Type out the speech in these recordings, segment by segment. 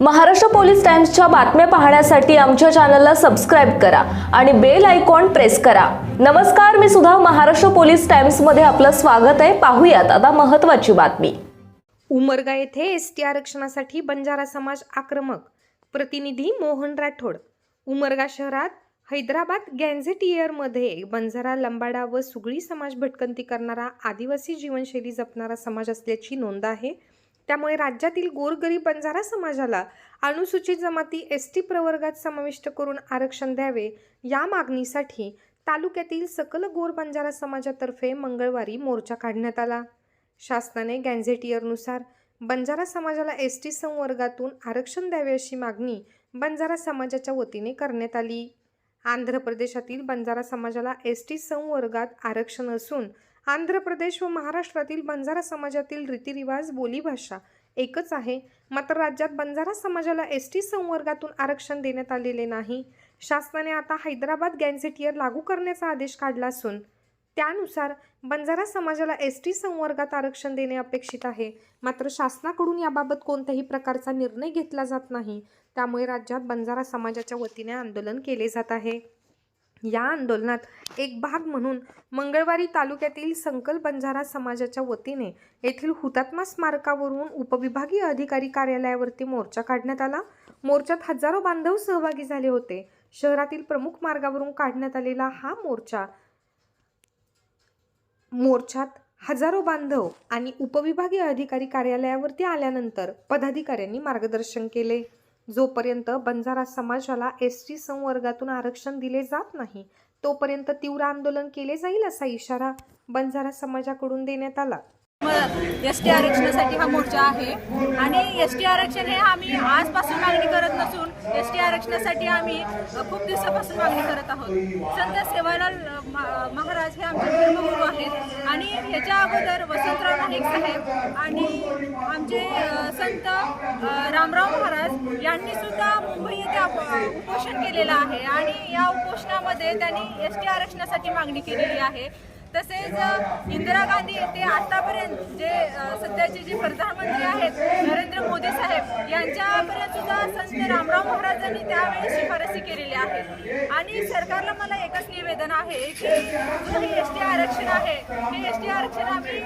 Maharashtra police टाइम्सच्या बातम्या पाहण्यासाठी आमच्या चॅनलला सबस्क्राईब करा आणि बेल आयकॉन प्रेस करा. नमस्कार मी सुद्धा महाराष्ट्र पोलीस टाइम्समध्ये आपलं स्वागत आहे. पाहूयात आता महत्त्वाची बातमी. उमरगा येथे एस टी आरक्षणासाठी बंजारा समाज आक्रमक. प्रतिनिधी मोहन राठोड. उमरगा शहरात हैदराबाद गॅन्झेटियरमध्ये बंजारा लंबाडा व सुगळी समाज भटकंती करणारा आदिवासी जीवनशैली जपणारा समाज असल्याची नोंद आहे. त्यामुळे राज्यातील गोरगरीब बंजारा समाजाला अनुसूचित जमाती एस टी प्रवर्गात समाविष्ट करून आरक्षण द्यावे या मागणीसाठी तालुक्यातील सकल गोर बंजारा समाजातर्फे मंगळवारी मोर्चा काढण्यात आला. शासनाने गॅन्झेटियरनुसार बंजारा समाजाला एस टी संवर्गातून आरक्षण द्यावे अशी मागणी बंजारा समाजाच्या वतीने करण्यात आली. आंध्र प्रदेशातील बंजारा समाजाला एस टी संवर्गात आरक्षण असून आंध्र प्रदेश व महाराष्ट्रातील बंजारा समाजातील रीतिरिवाज बोलीभाषा एकच आहे. मात्र राज्यात बंजारा समाजाला एस टी संवर्गातून आरक्षण देण्यात आलेले नाही. शासनाने आता हैदराबाद गॅन्झेटियर लागू करण्याचा आदेश काढला असून त्यानुसार बंजारा समाजाला एस टी संवर्गात आरक्षण देणे अपेक्षित आहे. मात्र शासनाकडून याबाबत कोणत्याही प्रकारचा निर्णय घेतला जात नाही. त्यामुळे राज्यात बंजारा समाजाच्या वतीने आंदोलन केले जात आहे. या आंदोलनात एक भाग म्हणून मंगळवारी तालुक्यातील संकल बंजारा समाजाच्या वतीने येथील हुतात्मा स्मारकावरून उपविभागीय अधिकारी कार्यालयावरती मोर्चा काढण्यात आला. मोर्चात हजारो बांधव सहभागी झाले होते. शहरातील प्रमुख मार्गावरून काढण्यात आलेला हा मोर्चा मोर्चात हजारो बांधव आणि उपविभागीय अधिकारी कार्यालयावरती आल्यानंतर पदाधिकाऱ्यांनी मार्गदर्शन केले. जोपर्यंत बंजारा समाजाला एस टी संवर्गातून आरक्षण दिले जात नाही तोपर्यंत तीव्र आंदोलन केले जाईल असा इशारा बंजारा समाजाकडून देण्यात आला. एस टी आरक्षणासाठी हा मोर्चा आहे. आणि एस टी आरक्षण हे आम्ही आजपासून मागणी करत नसून एस टी आरक्षणासाठी आम्ही खूप दिवसापासून मागणी करत आहोत. संत सेवालाल महाराज हे आमचे धर्मगुरू आहेत. आणि ह्याच्या अगोदर वसंतराव नाईक साहेब आणि आमचे संत रामराव महाराज यांनी सुद्धा मुंबई येथे उपोषण केलेलं आहे. आणि या उपोषणामध्ये त्यांनी एस टी आरक्षणासाठी मागणी केलेली आहे. तसेच इंदिरा गांधी ते आतापर्यंत जे सध्याचे जे प्रधानमंत्री आहेत नरेंद्र मोदी साहेब यांच्यापर्यंत सुद्धा संत रामराव महाराजांनी त्यावेळी शिफारसी केलेल्या आहेत आणि सरकारला मला एकच निवेदन आहे की जो हे एस टी आरक्षण आहे हे एस टी आरक्षण आम्ही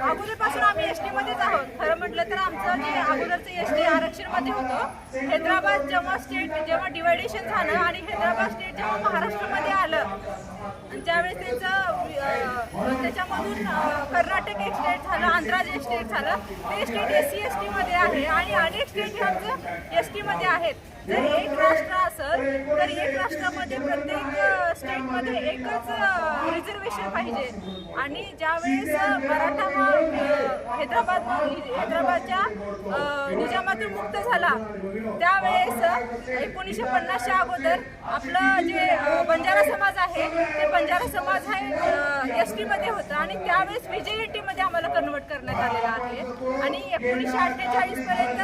अगोदरपासून आम्ही एस टीमध्येच आहोत. खरं म्हटलं तर आमचं जे अगोदरचं एस टी आरक्षणमध्ये होतं हैदराबाद जेव्हा स्टेट जेव्हा डिवायडेशन झालं आणि हैदराबाद स्टेट जेव्हा महाराष्ट्रामध्ये आलं आणि त्यांचं त्याच्यामधून कर्नाटक एक स्टेट झालं आंध्रा जे स्टेट झालं ते स्टेट एस सी एस टीमध्ये आहे आणि अनेक स्टेट हे आमचं एस टीमध्ये आहेत. जर एक राष्ट्र असेल तर एक राष्ट्रामध्ये प्रत्येक स्टेटमध्ये एकच रिझर्वेशन पाहिजे. आणि ज्यावेळेस मराठा हैदराबाद हैदराबादच्या निजामातून मुक्त झाला त्यावेळेस एकोणीसशे पन्नासच्या अगोदर आपलं जे बंजारा समाज आहे. ते बंजारा समाज हा एस टीमध्ये होतं आणि त्यावेळेस विजयमध्ये टीमध्ये आम्हाला कन्वर्ट करण्यात आलेला आहे. आणि एकोणीसशे अठ्ठेचाळीस पर्यंत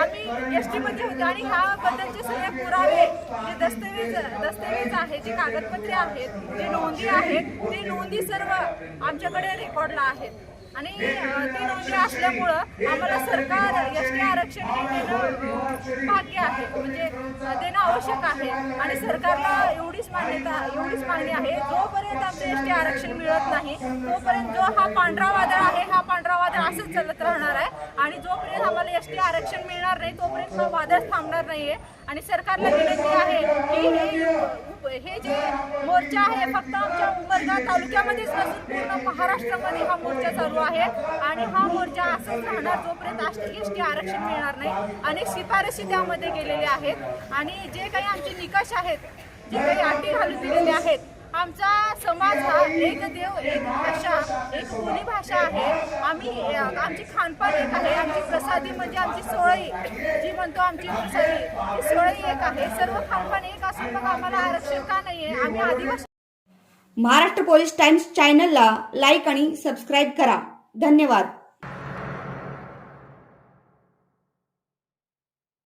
आम्ही एस टीमध्ये होतो आणि ह्याबद्दलचे सगळे पुरावे जे दस्तऐवज दस्तऐवज आहे जे कागदपत्रे आहेत जे नोंदी आहेत ते नोंदी सर्व आमच्याकडे रेकॉर्डला आहेत. आणि ती ते नोंदी असल्यामुळं आम्हाला सरकार आरक्षण देणं भाग्य आहे. म्हणजे देणं आवश्यक आहे. आणि सरकारला एवढीच मान्यता एवढीच मागणी आहे. जोपर्यंत आमचं एस टी आरक्षण मिळत नाही. तोपर्यंत जो हा पांढरा वादळ आहे हा पांढरा वादळ असंच चालत राहणार आहे. आणि जोपर्यंत आम्हाला एस टी आरक्षण मिळणार नाही तोपर्यंत हा वादळ थांबणार नाहीये. आणि सरकारला विनंती आहे की हे हे जे मोर्चा आहे फक्त आमच्या उमरगा तालुक्यामध्येच नसून पूर्ण महाराष्ट्रामध्ये हा मोर्चा चालू आहे. आणि हा मोर्चा असंच राहणार जोपर्यंत एस टी आरक्षण मिळणार नाही. अनेक शिफारशी त्यामध्ये गेलेल्या आहेत. आणि जे काही आमचे निकष आहेत जे काही अटी घालून दिलेले आहेत आमचा समाज हा एक देव एक भाषा एक बोली भाषा आहे. आम्ही आमची खानपान एक आहे आमची प्रसादी म्हणजे आमची सोळई. जी म्हणतो आमची प्रसादी ती सोळई एक आहे. सर्व खानपान एक असून मग आम्हाला आरक्षण का नाही आहे आम्ही आदिवासी महाराष्ट्र पोलीस टाइम्स चॅनलला लाईक आणि सबस्क्राईब करा. धन्यवाद.